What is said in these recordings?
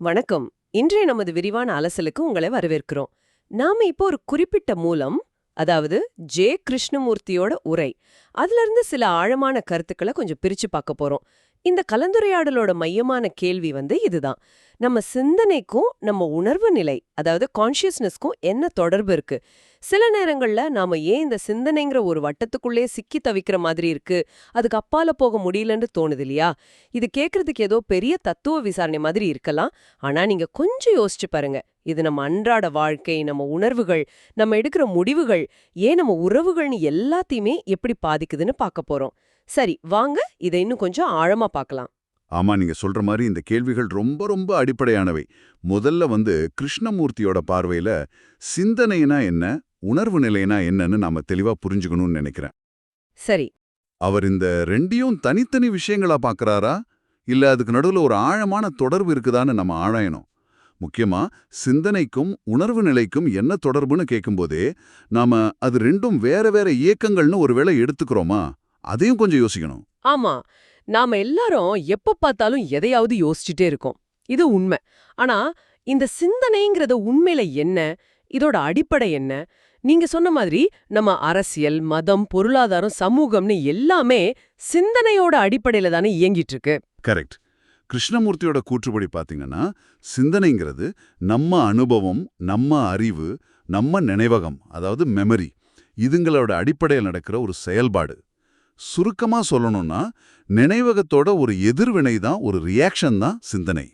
வணக்கம். இன்றைய நமது விரிவான அலசலுக்கு உங்களை வரவேற்கிறோம். நாம இப்போ ஒரு குறிப்பிட்ட மூலம் அதாவது ஜே. கிருஷ்ணமூர்த்தியோட உரை அதுல இருந்து சில ஆழமான கருத்துக்களை கொஞ்சம் பிரிச்சு பார்க்க போறோம். இந்த கலந்துரையாடலோட மையமான கேள்வி வந்து இதுதான். நம்ம சிந்தனைக்கும் நம்ம உணர்வு நிலை அதாவது கான்ஷியஸ்னஸ்க்கும் என்ன தொடர்பு இருக்கு? சில நேரங்கள்ல நாம ஏன் இந்த சிந்தனைங்கிற ஒரு வட்டத்துக்குள்ளே சிக்கி தவிக்கிற மாதிரி இருக்கு? அதுக்கு அப்பால போக முடியலன்னு தோணுது இல்லையா இது கேக்குறதுக்கு ஏதோ பெரிய தத்துவ விசாரணை மாதிரி இருக்கலாம். ஆனா நீங்க கொஞ்சம் யோசிச்சு பாருங்க. இது நம்ம அன்றாட வாழ்க்கை நம்ம உணர்வுகள் நம்ம எடுக்கிற முடிவுகள் ஏன் நம்ம உறவுகள்னு எல்லாத்தையுமே எப்படி பாதிக்குதுன்னு பார்க்க போறோம். சரி வாங்க. இதை இன்னும் கொஞ்சம் ஆழமா பார்க்கலாம். ஆமா நீங்க சொல்ற மாதிரி இந்த கேள்விகள் ரொம்ப ரொம்ப அடிப்படையானவை. முதல்ல வந்து கிருஷ்ணமூர்த்தியோட பார்வையில சிந்தனைனா என்ன? உணர்வு நிலைனா என்னன்னு நாம தெளிவா புரிஞ்சுக்கணும்னு நினைக்கிறேன். சரி. அவர் இந்த ரெண்டையும் தனித்தனி விஷயங்களா பார்க்கறாரா இல்ல அதுக்கு நடுவுல ஒரு ஆழமான தொடர்பு இருக்குதான்னு நம்ம ஆராயணும். முக்கியமா சிந்தனைக்கும் உணர்வு நிலைக்கும் என்ன தொடர்புன்னு கேட்கும்போதே நாம அது ரெண்டும் வேற வேற இயக்கங்கள்னு ஒருவேளை எடுத்துக்கிறோமா? அதையும் கொஞ்சம் யோசிக்கணும். ஆமா. நாம எல்லாரும் எப்ப பார்த்தாலும் எதையாவது யோசிச்சுட்டே இருக்கோம். இது உண்மை. ஆனா இந்த சிந்தனைங்கிறது உண்மையில என்ன? இதோட அடிப்படை என்ன? நீங்க சொன்ன மாதிரி நம்ம அரசியல் மதம் பொருளாதாரம் சமூகம்னு எல்லாமே சிந்தனையோட அடிப்படையில தானே இயங்கிட்டு இருக்கு கரெக்ட். கிருஷ்ணமூர்த்தியோட கூற்றுப்படி பாத்தீங்கன்னா சிந்தனைங்கிறது நம்ம அனுபவம் நம்ம அறிவு நம்ம நினைவகம் அதாவது மெமரி இதுங்களோட அடிப்படையில் நடக்கிற ஒரு செயல்பாடு. சுருக்கமா சொல்லணும்னா நினைவகத்தோட ஒரு எதிர்வினை தான் ஒரு ரியாக்ஷன் தான் சிந்தனை.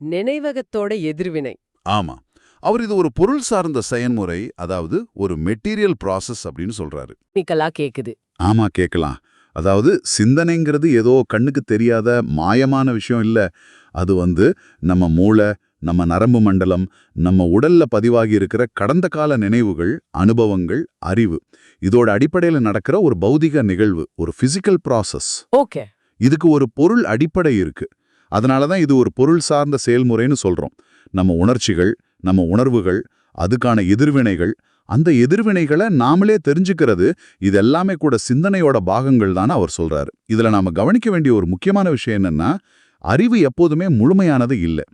நினைவகத்தோட எதிர்வினை. ஆமா. அவர் இது ஒரு பொருள் சார்ந்த செயல்முறை அதாவது ஒரு மெட்டீரியல் ப்ராசஸ் அப்படின்னு சொல்றாரு. கேக்குது. ஆமா கேட்கலாம் அதாவது சிந்தனைங்கிறது ஏதோ கண்ணுக்கு தெரியாத மாயமான விஷயம் இல்ல. அது வந்து நம்ம மூளை நம்ம நரம்பு மண்டலம் நம்ம உடல்ல பதிவாகி இருக்கிற கடந்த கால நினைவுகள் அனுபவங்கள் அறிவு. இதோட அடிப்படையில நடக்கிற ஒரு பௌதிக நிகழ்வு ஒரு பிசிக்கல் ப்ராசஸ் ஓகே. இதுக்கு ஒரு பொருள் அடிப்படை இருக்கு. அதனால தான் இது ஒரு பொருள் சார்ந்த செயல்முறைன்னு சொல்றோம். நம்ம உணர்ச்சிகள் நம்ம உணர்வுகள் அதுக்கான எதிர்வினைகள் அந்த எதிர்வினைகளை நாமளே தெரிஞ்சுக்கிறது இது எல்லாமே கூட சிந்தனையோட பாகங்கள் தான் அவர் சொல்றாரு. இதுல நாம கவனிக்க வேண்டிய ஒரு முக்கியமான விஷயம் என்னன்னா அறிவு எப்போதுமே முழுமையானது இல்லை.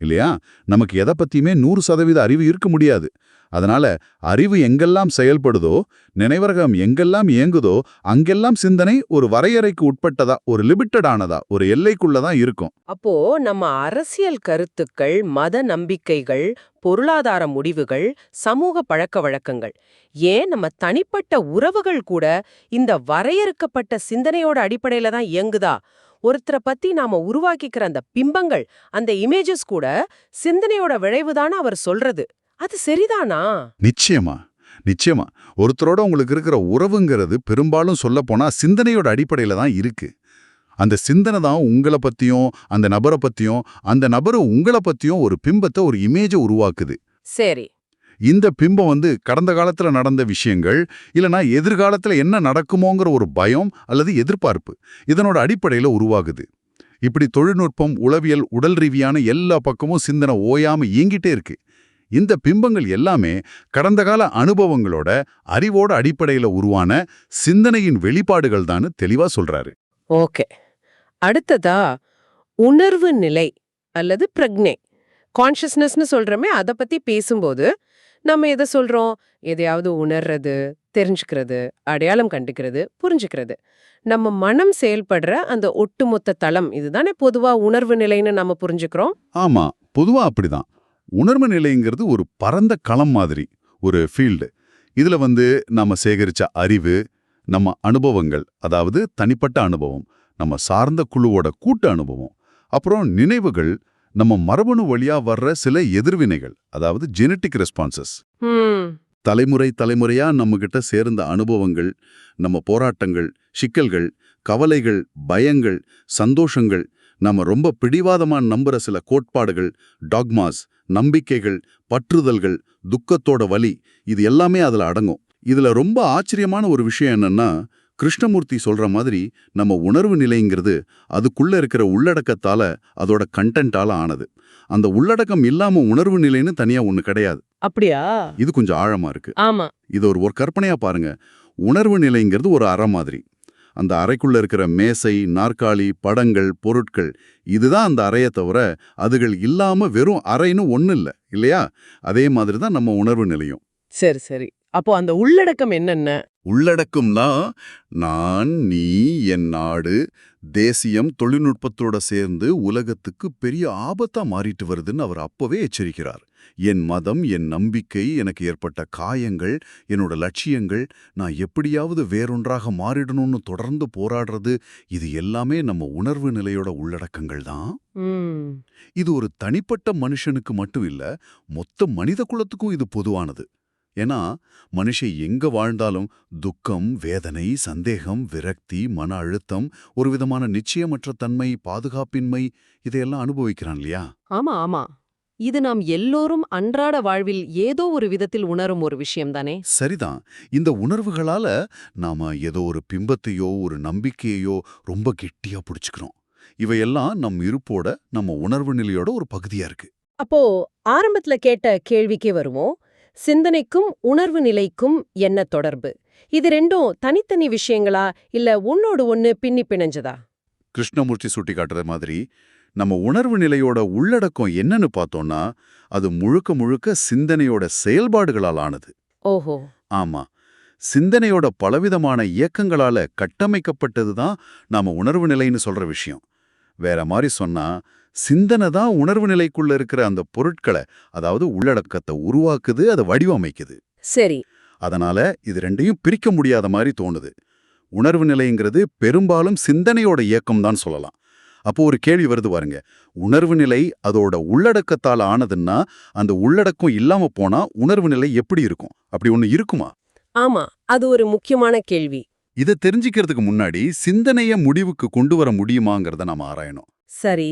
இல்லையா? நமக்கு எதை பத்தியுமே நூறு சதவீத அறிவு இருக்க முடியாது. அதனால அறிவு எங்கெல்லாம் செயல்படுதோ நினைவரகம் எங்கெல்லாம் இயங்குதோ அங்கெல்லாம் சிந்தனை ஒரு வரையறைக்கு உட்பட்டதா ஒரு லிமிட்டடானதா ஒரு எல்லைக்குள்ளதான் இருக்கும். அப்போ நம்ம அரசியல் கருத்துக்கள் மத நம்பிக்கைகள் பொருளாதார முடிவுகள் சமூக பழக்க வழக்கங்கள் ஏன் நம்ம தனிப்பட்ட உறவுகள் கூட இந்த வரையறுக்கப்பட்ட சிந்தனையோட அடிப்படையில தான் இயங்குதா? ஒருத்தரை பத்தி நாம உருவாக்கிக்கிற அந்த பிம்பங்கள் அந்த இமேஜஸ் கூட சிந்தனையோட விளைவுதான்னு அவர் சொல்றது. அது சரிதானா? நிச்சயமா நிச்சயமா. ஒருத்தரோட உங்களுக்கு இருக்கிற உறவுங்கிறது பெரும்பாலும் சொல்லப்போனா சிந்தனையோட அடிப்படையில தான் இருக்கு. அந்த சிந்தனை தான் உங்களை பத்தியும் அந்த நபரை பத்தியும் அந்த நபரு உங்களை பத்தியும் ஒரு பிம்பத்தை ஒரு இமேஜை உருவாக்குது. சரி. இந்த பிம்பம் வந்து கடந்த காலத்துல நடந்த விஷயங்கள் இல்லனா எதிர்காலத்துல என்ன நடக்குமோங்கிற ஒரு பயம் அல்லது எதிர்பார்ப்பு இதனோட அடிப்படையில உருவாகுது. இப்படி தொழில்நுட்பம் உளவியல் உடல் ரீதியான எல்லா பக்கமும் சிந்தனை ஓயாம இயங்கிட்டே இருக்கு. இந்த பிம்பங்கள் எல்லாமே கடந்த கால அனுபவங்களோட அறிவோட அடிப்படையில உருவான சிந்தனையின் வெளிப்பாடுகள் தான் தெளிவா சொல்றாரு. ஓகே. அடுத்ததா உணர்வு நிலை அல்லது பிரக்ஞை கான்ஷியஸ்னஸ்னு சொல்கிறோமே அதை பத்தி பேசும்போது நம்ம எதை சொல்றோம்? எதையாவது உணர்றது தெரிஞ்சுக்கிறது அடையாளம் கண்டுக்கிறது புரிஞ்சுக்கிறது. நம்ம மனம் செயல்படுற அந்த ஒட்டுமொத்த தளம் இதுதானே பொதுவா உணர்வு நிலைன்னு நம்ம புரிஞ்சுக்கிறோம்? ஆமா பொதுவா அப்படிதான். உணர்வு நிலைங்கிறது ஒரு பரந்த களம் மாதிரி ஒரு ஃபீல்டு இதுல வந்து நம்ம சேகரிச்ச அறிவு நம்ம அனுபவங்கள் அதாவது தனிப்பட்ட அனுபவம் நம்ம சார்ந்த குழுவோட கூட்டு அனுபவம் அப்புறம் நினைவுகள் நம்ம மரபணு வழியா வர்ற சில எதிர்வினைகள் அதாவது ஜெனட்டிக் ரெஸ்பான்சஸ் தலைமுறை தலைமுறையா நம்மகிட்ட சேர்ந்த அனுபவங்கள் நம்ம போராட்டங்கள் சிக்கல்கள் கவலைகள் பயங்கள் சந்தோஷங்கள் நம்ம ரொம்ப பிடிவாதமா நம்புற சில கோட்பாடுகள் டாக்மாஸ் நம்பிக்கைகள் பற்றுதல்கள் துக்கத்தோட வலி இது எல்லாமே அதுல அடங்கும். இதுல ரொம்ப ஆச்சரியமான ஒரு விஷயம் என்னன்னா கிருஷ்ணமூர்த்தி சொல்ற மாதிரி நம்ம உணர்வு நிலைங்கிறது அதுக்குள்ள இருக்கிற உள்ளடக்கத்தால அதோட கண்டென்ட்டால ஆனது. அந்த உள்ளடக்கம் இல்லாம உணர்வு நிலைன்னு தனியா ஒண்ணு கிடையாது. அப்படியா? இது கொஞ்சம் ஆழமா இருக்கு. ஆமா. இது ஒரு ஒரு கற்பனையா பாருங்க. உணர்வு நிலைங்கிறது ஒரு அறை மாதிரி. அந்த அறைக்குள்ள இருக்கிற மேசை நாற்காலி படங்கள் பொருட்கள் இதுதான் அந்த அறையை தவிர அதுகள் இல்லாம வெறும் அறைன்னு ஒண்ணு இல்ல இல்லையா? அதே மாதிரி தான் நம்ம உணர்வு நிலையும். சரி சரி. அப்போ அந்த உள்ளடக்கம் என்னென்ன? உள்ளடக்கம்னா நான் நீ என் நாடு தேசியம் தொழில்நுட்பத்தோட சேர்ந்து உலகத்துக்கு பெரிய ஆபத்தா மாறிட்டு வருதுன்னு அவர் அப்பவே எச்சரிக்கிறார். என் மதம் என் நம்பிக்கை எனக்கு ஏற்பட்ட காயங்கள் என்னோட லட்சியங்கள் நான் எப்படியாவது வேறொன்றாக மாறிடணும்னு தொடர்ந்து போராடுறது இது எல்லாமே நம்ம உணர்வு நிலையோட உள்ளடக்கங்கள் தான். இது ஒரு தனிப்பட்ட மனுஷனுக்கு மட்டும் இல்ல மொத்த மனித குலத்துக்கும் இது பொதுவானது. ஏன்னா மனுஷன் எங்க வாழ்ந்தாலும் துக்கம் வேதனை சந்தேகம் விரக்தி மன அழுத்தம் ஒரு விதமான நிச்சயமற்ற தன்மை பாதுகாப்பின்மை இதையெல்லாம் அனுபவிக்கிறான் இல்லையா? ஆமா ஆமா. இது நாம் எல்லோரும் அன்றாட வாழ்வில் ஏதோ ஒரு விதத்தில் உணரும் ஒரு விஷயம்தானே சரிதான். இந்த உணர்வுகளால நாம ஏதோ ஒரு பிம்பத்தையோ ஒரு நம்பிக்கையையோ ரொம்ப கெட்டியா பிடிச்சுக்கிறோம். இவையெல்லாம் நம் இருப்போட நம்ம உணர்வு நிலையோட ஒரு பகுதியா இருக்கு. அப்போ ஆரம்பத்துல கேட்ட கேள்விக்கே வருவோம். சிந்தனைக்கும் உணர்வு நிலைக்கும் என்ன தொடர்பு? இது ரெண்டும் தனித்தனி விஷயங்களா? இல்ல ஒன்னோடு ஒன்னு பின்னி பிணைஞ்சதா? கிருஷ்ணமூர்த்தி சுட்டி காட்டுற மாதிரி நம்ம உணர்வு நிலையோட உள்ளடக்கம் என்னன்னு பார்த்தோம்னா அது முழுக்க முழுக்க சிந்தனையோட செயல்பாடுகளால் ஆனது. ஓஹோ. ஆமா. சிந்தனையோட பலவிதமான இயக்கங்களால கட்டமைக்கப்பட்டது தான் நாம உணர்வு நிலைன்னு சொல்ற விஷயம். வேற மாதிரி சொன்னா சிந்தனை தான் உணர்வு நிலைக்குள்ள இருக்கிற அந்த பொருட்களை அதாவது உள்ளடக்கத்தை உருவாக்குது அதை வடிவமைக்குது. சரி. அதனால இது ரெண்டையும் பிரிக்க முடியாத மாதிரி தோணுது. உணர்வு நிலைங்கிறது பெரும்பாலும் சிந்தனையோட இயக்கம் தான் சொல்லலாம். அப்போ ஒரு கேள்வி வருது பாருங்க. உணர்வு நிலை அதோட உள்ளடக்கத்தால் ஆனதுன்னா அந்த உள்ளடக்கம் இல்லாம போனா உணர்வு நிலை எப்படி இருக்கும்? அப்படி ஒண்ணு இருக்குமா? ஆமா அது ஒரு முக்கியமான கேள்வி. இதை தெரிஞ்சுக்கிறதுக்கு முன்னாடி சிந்தனைய முடிவுக்கு கொண்டு வர முடியுமாங்கிறத நாம ஆராயணும். சரி.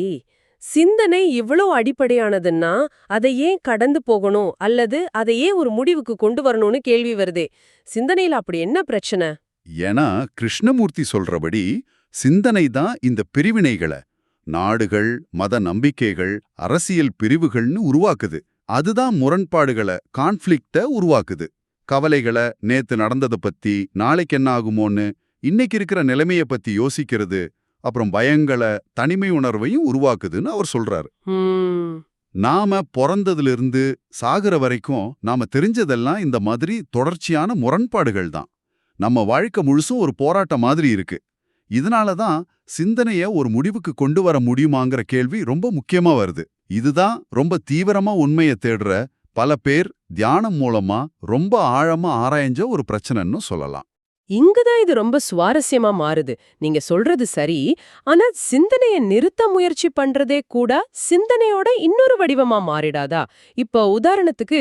சிந்தனை இவ்வளோ அடிப்படையானதுன்னா அதை ஏன் கடந்து போகணும்? அல்லது அதை ஏன் ஒரு முடிவுக்கு கொண்டு வரணும்னு கேள்வி வருதே. சிந்தனையில அப்படி என்ன பிரச்சனை? ஏன்னா கிருஷ்ணமூர்த்தி சொல்றபடி சிந்தனை தான் இந்த பிரிவினைகளை நாடுகள் மத நம்பிக்கைகள் அரசியல் பிரிவுகள்னு உருவாக்குது. அதுதான் முரண்பாடுகளை கான்ஃப்ளிக்ட உருவாக்குது. கவலைகளை நேத்து நடந்ததை பத்தி நாளைக்கு என்ன ஆகுமோன்னு இன்னைக்கு இருக்கிற நிலைமைய பத்தி யோசிக்கிறது அப்புறம் பயங்களை தனிமை உணர்வையும் உருவாக்குதுன்னு அவர் சொல்றாரு. நாம பிறந்ததிலிருந்து சாகுற வரைக்கும் நாம தெரிஞ்சதெல்லாம் இந்த மாதிரி தொடர்ச்சியான முரண்பாடுகள் தான். நம்ம வாழ்க்கை முழுசும் ஒரு போராட்டம் மாதிரி இருக்கு. இதனால தான் சிந்தனைய ஒரு முடிவுக்கு கொண்டு வர முடியுமாங்கிற கேள்வி ரொம்ப முக்கியமா வருது. இதுதான் ரொம்ப தீவிரமா உண்மையை தேடுற பல பேர் தியானம் மூலமா ரொம்ப ஆழமா ஆராய்ஞ்ச ஒரு பிரச்சனைன்னு சொல்லலாம். இங்குதான் இது ரொம்ப சுவாரஸ்யமா மாறுது. நீங்க சொல்றது சரி ஆனா சிந்தனைய நிறுத்த முயற்சி பண்றதே கூட சிந்தனையோட இன்னொரு வடிவமா மாறிடாதா? இப்ப உதாரணத்துக்கு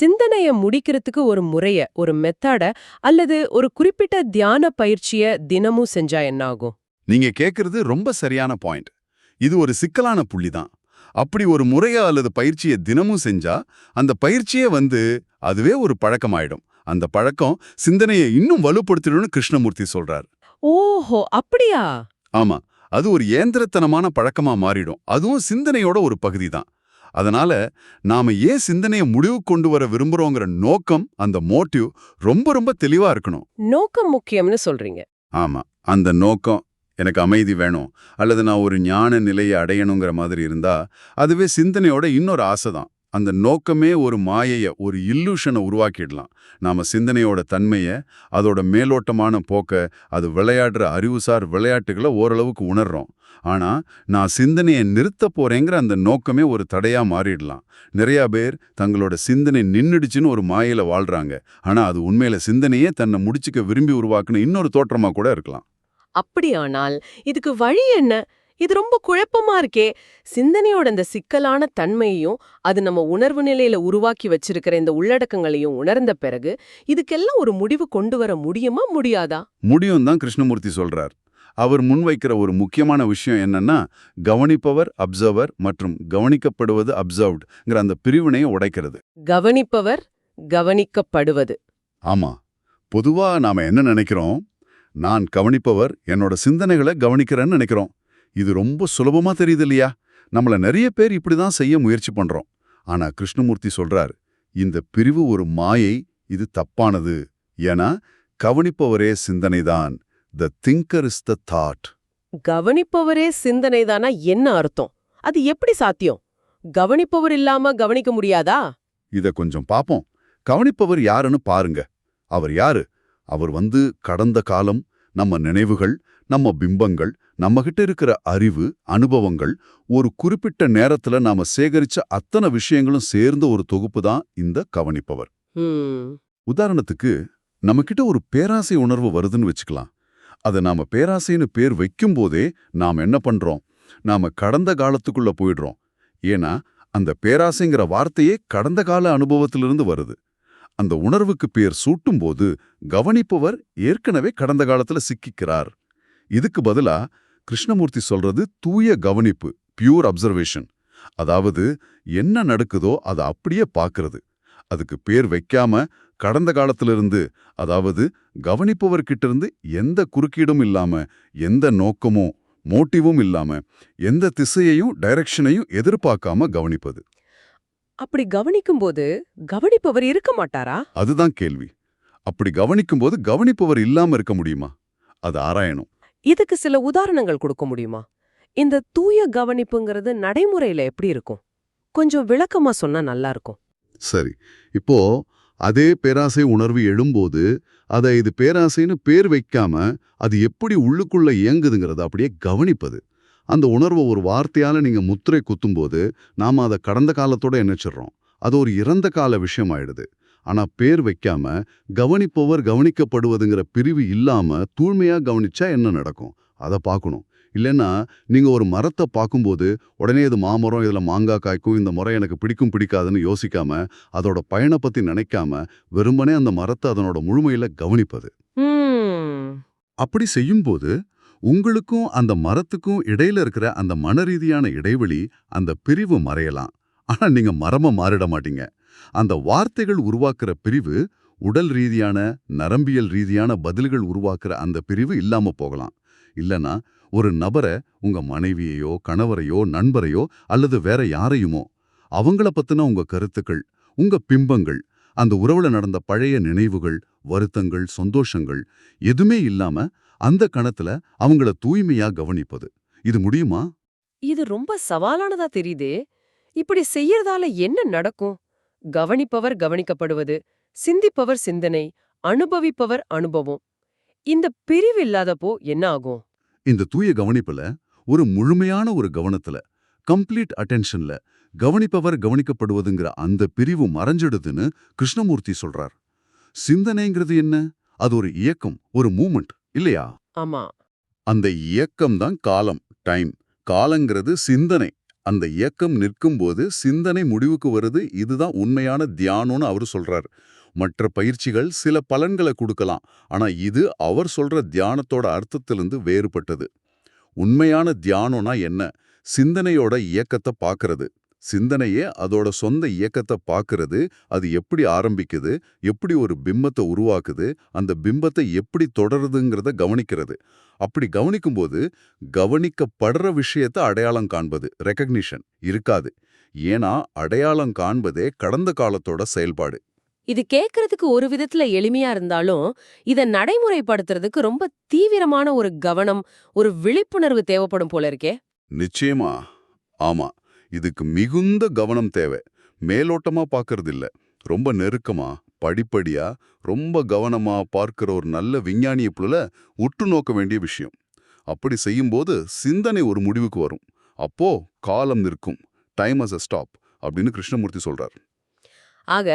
சிந்தனைய முடிக்கிறதுக்கு ஒரு முறைய ஒரு மெத்தட அல்லது ஒரு குறிப்பிட்ட தியான பயிற்சிய தினமும் செஞ்சா என்ன ஆகும் நீங்க கேக்குறது ரொம்ப சரியான பாயிண்ட் இது ஒரு சிக்கலான புள்ளிதான். அப்படி ஒரு முறையா அல்லது பயிற்சியை தினமும் செஞ்சா அந்த பயிற்சியே வந்து அதுவே ஒரு பழக்கமாயிடும். அந்த பழக்கம் சிந்தனையை இன்னும் வலுப்படுத்திடும்னு கிருஷ்ணமூர்த்தி சொல்றார். ஓஹோ அப்படியா? ஆமா அது ஒரு ஏந்திரத்தனமான பழக்கமா மாறிடும். அதுவும் சிந்தனையோட ஒரு பகுதி தான். அதனால நாம ஏன் சிந்தனையை முடிவு கொண்டு வர விரும்புறோங்கிற நோக்கம் அந்த மோட்டிவ் ரொம்ப ரொம்ப தெளிவா இருக்கணும். நோக்கம் முக்கியம்னு சொல்றீங்க. ஆமா அந்த நோக்கம் எனக்கு அமைதி வேணும் அல்லது நான் ஒரு ஞான நிலையை அடையணுங்கிற மாதிரி இருந்தா அதுவே சிந்தனையோட இன்னொரு ஆசை தான். அந்த நோக்கமே ஒரு மாயைய ஒரு இல்லூஷனை உருவாக்கிடலாம். நாம சிந்தனையோட தன்மையை அதோட மேலோட்டமான போக்க அது விளையாடுற அறிவுசார் விளையாட்டுகளை ஓரளவுக்கு உணர்றோம். ஆனா நான் சிந்தனையை நிறுத்த போறேங்கிற அந்த நோக்கமே ஒரு தடையா மாறிடலாம். நிறைய பேர் தங்களோட சிந்தனை நின்றுடுச்சுன்னு ஒரு மாயையில வாழ்றாங்க. ஆனா அது உண்மையில சிந்தனையே தன்னை முடிச்சுக்க விரும்பி உருவாக்குன்னு இன்னொரு தோற்றமா கூட இருக்கலாம். அப்படியானால் இதுக்கு வழி என்ன? இது ரொம்ப குழப்பமா இருக்கே. சிந்தனையோட இந்த சிக்கலான தன்மையையும் அது நம்ம உணர்வு நிலையில உருவாக்கி வச்சிருக்கிற இந்த உள்ளடக்கங்களையும் உணர்ந்த பிறகு இதுக்கெல்லாம் ஒரு முடிவு கொண்டு வர முடியுமா முடியாதா? முடியும் தான் கிருஷ்ணமூர்த்தி சொல்றார். அவர் முன்வைக்கிற ஒரு முக்கியமான விஷயம் என்னன்னா கவனிப்பவர் அப்சர்வர் மற்றும் கவனிக்கப்படுவது அப்சர்வ்டுங்கிற அந்த பிரிவினையை உடைக்கிறது. கவனிப்பவர் கவனிக்கப்படுவது. ஆமா. பொதுவா நாம என்ன நினைக்கிறோம்? நான் கவனிப்பவர் என்னோட சிந்தனைகளை கவனிக்கிறேன்னு நினைக்கிறோம். இது ரொம்ப சுலபமா தெரியுது இல்லையா நம்மள நிறைய பேர் இப்படிதான் செய்ய முயற்சி பண்றோம். ஆனா கிருஷ்ணமூர்த்தி சொல்றார் இந்த பிரிவு ஒரு மாயை இது தப்பானது. ஏன்னா கவனிப்பவரே சிந்தனைதான். The thinker is the thought கவனிப்பவரே சிந்தனைதானா என்ன அர்த்தம்? அது எப்படி சாத்தியம்? கவனிப்பவர் இல்லாம கவனிக்க முடியாதா? இத கொஞ்சம் பாப்போம். கவனிப்பவர் யாருன்னு பாருங்க. அவர் யாரு? அவர் வந்து கடந்த காலம் நம்ம நினைவுகள் நம்ம பிம்பங்கள் நம்மகிட்ட இருக்கிற அறிவு அனுபவங்கள் ஒரு குறிப்பிட்ட நேரத்துல நாம சேகரிச்ச அத்தனை விஷயங்களும் சேர்ந்த ஒரு தொகுப்பு தான் இந்த கவனிப்பவர். உதாரணத்துக்கு நம்மகிட்ட ஒரு பேராசை உணர்வு வருதுன்னு வச்சுக்கலாம். அதை நாம பேராசைன்னு பேர் வைக்கும்போதே நாம் என்ன பண்றோம்? நாம கடந்த காலத்துக்குள்ள போயிடுறோம். ஏன்னா அந்த பேராசைங்கிற வார்த்தையே கடந்த கால அனுபவத்திலிருந்து வருது. அந்த உணர்வுக்கு பேர் சூட்டும்போது கவனிப்பவர் ஏற்கனவே கடந்த காலத்துல சிக்கிக்கிறார். இதுக்கு பதிலா கிருஷ்ணமூர்த்தி சொல்றது தூய கவனிப்பு பியூர் அப்சர்வேஷன் அதாவது என்ன நடக்குதோ அதை அப்படியே பார்க்கறது அதுக்கு பேர் வைக்காம கடந்த காலத்திலிருந்து அதாவது கவனிப்பவர்கிட்ட இருந்து எந்த குறுக்கீடும் இல்லாம எந்த நோக்கமோ மோட்டிவும் இல்லாம எந்த திசையையும் டைரக்ஷனையும் எதிர்பார்க்காம கவனிப்பது. அப்படி கவனிக்கும்போது கவனிப்பவர் இருக்க மாட்டாரா? அதுதான் கேள்வி. அப்படி கவனிக்கும்போது கவனிப்பவர் இல்லாம இருக்க முடியுமா? அது ஆராயணும். இதுக்கு சில உதாரணங்கள் கொடுக்க முடியுமா? இந்த தூய கவனிப்புங்கிறது நடைமுறையில எப்படி இருக்கும்? கொஞ்சம் விளக்கமா சொன்னா நல்லா இருக்கும். சரி. இப்போ அதே பேராசை உணர்வு எழும்போது அதை இது பேராசைன்னு பேர் வைக்காம அது எப்படி உள்ளுக்குள்ள இயங்குதுங்கிறத அப்படியே கவனிப்பது. அந்த உணர்வை ஒரு வார்த்தையால நீங்க முத்திரை குத்தும்போது நாம அதை கடந்த காலத்தோட இணைச்சிடுறோம் அது ஒரு இறந்த கால விஷயம் ஆயிடுது ஆனா பேர் வைக்காம கவனிப்பவர் கவனிக்கப்படுவதுங்கிற பிரிவு இல்லாம தூய்மையா கவனிச்சா என்ன நடக்கும்? அதை பார்க்கணும் இல்லைன்னா நீங்க ஒரு மரத்தை பார்க்கும்போது உடனே இது மாமரம் இதுல மாங்காய் காய்க்கும் இந்த முறை எனக்கு பிடிக்கும் பிடிக்காதுன்னு யோசிக்காம அதோட பயனை பத்தி நினைக்காம வெறுமனே அந்த மரத்தை அதனோட முழுமையில கவனிப்பது. அப்படி செய்யும்போது உங்களுக்கும் அந்த மரத்துக்கும் இடையில இருக்கிற அந்த மனரீதியான இடைவெளி அந்த பிரிவு மறையலாம். ஆனா நீங்க மரமா மாறிட மாட்டீங்க. அந்த வார்த்தைகள் உருவாக்குற பிரிவு உடல் ரீதியான நரம்பியல் ரீதியான பதில்கள் உருவாக்குற அந்த பிரிவு இல்லாம போகலாம். இல்லனா ஒரு நபரை உங்க மனைவியையோ கணவரையோ நண்பரையோ அல்லது வேற யாரையுமோ அவங்கள பத்தின உங்க கருத்துக்கள் உங்க பிம்பங்கள் அந்த உறவுல நடந்த பழைய நினைவுகள் வருத்தங்கள் சந்தோஷங்கள் எதுவுமே இல்லாம அந்த கணத்துல அவங்கள தூய்மையா கவனிப்பது. இது முடியுமா? இது ரொம்ப சவாலானதா தெரியுதே. இப்படி செய்யறதால என்ன நடக்கும்? கவனிப்பவர் கவனிக்கப்படுவது சிந்திப்பவர் சிந்தனை அனுபவிப்பவர் அனுபவம். இந்த பிரிவு இல்லாதப்போ என்ன ஆகும்? இந்த தூய கவனிப்புல ஒரு முழுமையான ஒரு கவனத்துல கம்ப்ளீட் அட்டென்ஷன்ல கவனிப்பவர் கவனிக்கப்படுவதுங்கிற அந்த பிரிவு மறைஞ்சிடுதுன்னு கிருஷ்ணமூர்த்தி சொல்றார். சிந்தனைங்கிறது என்ன? அது ஒரு இயக்கம் ஒரு மூமெண்ட் இல்லையா? ஆமா. அந்த இயக்கம் தான் காலம் டைம் காலங்கிறது சிந்தனை. அந்த இயக்கம் நிற்கும்போது சிந்தனை முடிவுக்கு வருது. இதுதான் உண்மையான தியானம்னு அவர் சொல்றார். மற்ற பயிற்சிகள் சில பலன்களை கொடுக்கலாம். ஆனா இது அவர் சொல்ற தியானத்தோட அர்த்தத்திலிருந்து வேறுபட்டது. உண்மையான தியானம்னா என்ன? சிந்தனையோட இயக்கத்தை பார்க்கறது. சிந்தனையே அதோட சொந்த இயக்கத்தை பார்க்கறது அது எப்படி ஆரம்பிக்குது எப்படி ஒரு பிம்பத்தை உருவாக்குது அந்த பிம்பத்தை எப்படி தொடருதுங்கிறத கவனிக்கிறது. அப்படி கவனிக்கும்போது கவனிக்கப்படுற விஷயத்தை அடையாளம் காண்பது ரெக்கக்னிஷன் இருக்காது. ஏன்னா அடையாளம் காண்பதே கடந்த காலத்தோட செயல்பாடு. இது கேட்கறதுக்கு ஒரு விதத்துல எளிமையா இருந்தாலும் இத நடைமுறைப்படுத்துறதுக்கு ரொம்ப தீவிரமான ஒரு கவனம் ஒரு விழிப்புணர்வு தேவைப்படும் போல இருக்கே. நிச்சயமா. ஆமா. இதுக்கு மிகுந்த கவனம் தேவை. மேலோட்டமா பார்க்கறது இல்ல ரொம்ப நெருக்கமா படிப்படியா ரொம்ப கவனமா பார்க்கிற ஒரு நல்ல விஞ்ஞானியை போல உற்று நோக்க வேண்டிய விஷயம். அப்படி செய்யும்போது சிந்தனை ஒரு முடிவுக்கு வரும். அப்போ காலம் நிற்கும். டைம் அஸ் அ ஸ்டாப் அப்படின்னு கிருஷ்ணமூர்த்தி சொல்றார். ஆக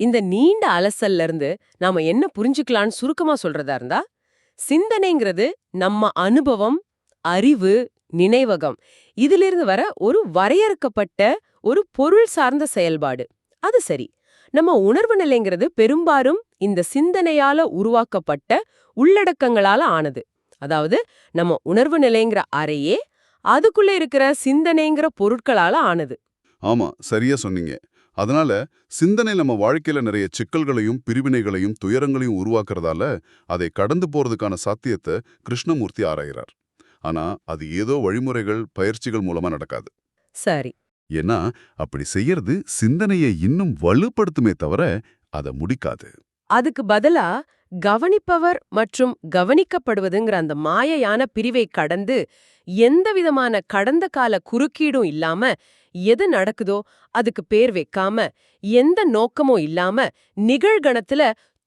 இந்த நீண்ட அலசல்ல இருந்து நாம என்ன புரிஞ்சுக்கலான்னு சுருக்கமா சொல்றதா இருந்தா சிந்தனைங்கிறது நம்ம அனுபவம் அறிவு நினைவகம். இதிலிருந்து வர ஒரு வரையறுக்கப்பட்ட ஒரு பொருள் சார்ந்த செயல்பாடு. அது சரி. நம்ம உணர்வு நிலைங்கிறது பெரும்பாலும் இந்த சிந்தனையால உருவாக்கப்பட்ட உள்ளடக்கங்களால ஆனது. அதாவது நம்ம உணர்வு நிலைங்கிற அறையே அதுக்குள்ள இருக்கிற சிந்தனைங்கிற பொருட்களால ஆனது. ஆமா சரியா சொன்னீங்க. அதனால சிந்தனை நம்ம வாழ்க்கையில நிறைய சிக்கல்களையும் பிரிவினைகளையும் துயரங்களையும் உருவாக்குறதால அதை கடந்து போறதுக்கான சாத்தியத்தை கிருஷ்ணமூர்த்தி ஆராயிறார். ஆனா அது ஏதோ வழிமுறைகள் பயிற்சிகள் மூலமா நடக்காது. சரி. ஏன்னா அப்படி செய்யறது சிந்தனையை இன்னும் வலுப்படுத்துமே தவிர அதை முடிக்காது. அதுக்கு பதிலா கவனிப்பவர் மற்றும் கவனிக்கப்படுவதுங்கிற அந்த மாயையான பிரிவை கடந்து எந்த விதமான கடந்த கால குறுக்கீடும் இல்லாம எது நடக்குதோ அதுக்கு பேர் வைக்காம எந்த நோக்கமும் இல்லாம நிகழ்கணத்துல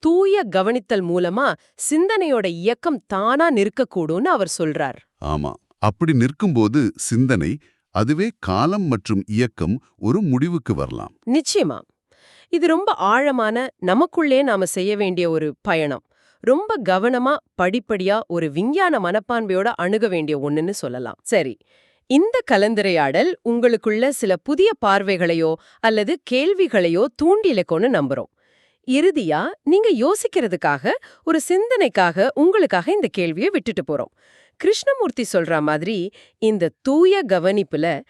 தூய கவனித்தல் மூலமா சிந்தனையோட இயக்கம் தானா நிற்கக்கூடும்னு அவர் சொல்றார். ஆமா. அப்படி நிற்கும்போது சிந்தனை அதுவே காலம் மற்றும் இயக்கம் ஒரு முடிவுக்கு வரலாம். நிச்சயமா. இது ரொம்ப ஆழமான நமக்குள்ளே நாம செய்ய வேண்டிய ஒரு பயணம். ரொம்ப கவனமா படிப்படியா ஒரு விஞ்ஞான மனப்பான்மையோட அணுக வேண்டிய ஒண்ணுன்னு சொல்லலாம். சரி. இந்த கலந்துரையாடல் உங்களுக்குள்ள சில புதிய பார்வைகளையோ அல்லது கேள்விகளையோ தூண்டிலக்கோன்னு நம்புறோம். இறுதியா நீங்க யோசிக்கிறதுக்காக ஒரு சிந்தனைக்காக உங்களுக்காக இந்த கேள்வியை விட்டுட்டு போறோம். கிருஷ்ணமூர்த்தி சொல்ற மாதிரி இந்த தூய கவனிப்புல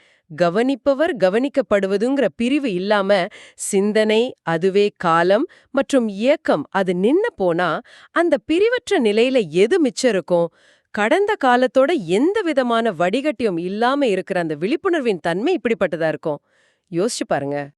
கவனிப்பவர் கவனிக்கப்படுவதுங்கிற பிரிவு இல்லாம சிந்தனை அதுவே காலம் மற்றும் இயக்கம் அது நின்னு போனா அந்த பிரிவற்ற நிலையில எது மிச்சம் இருக்கும்? கடந்த காலத்தோட எந்த விதமான வடிகட்டியும் இல்லாம இருக்கிற அந்த விழிப்புணர்வின் தன்மை இப்படிப்பட்டதா இருக்கும்? யோசிச்சு பாருங்க.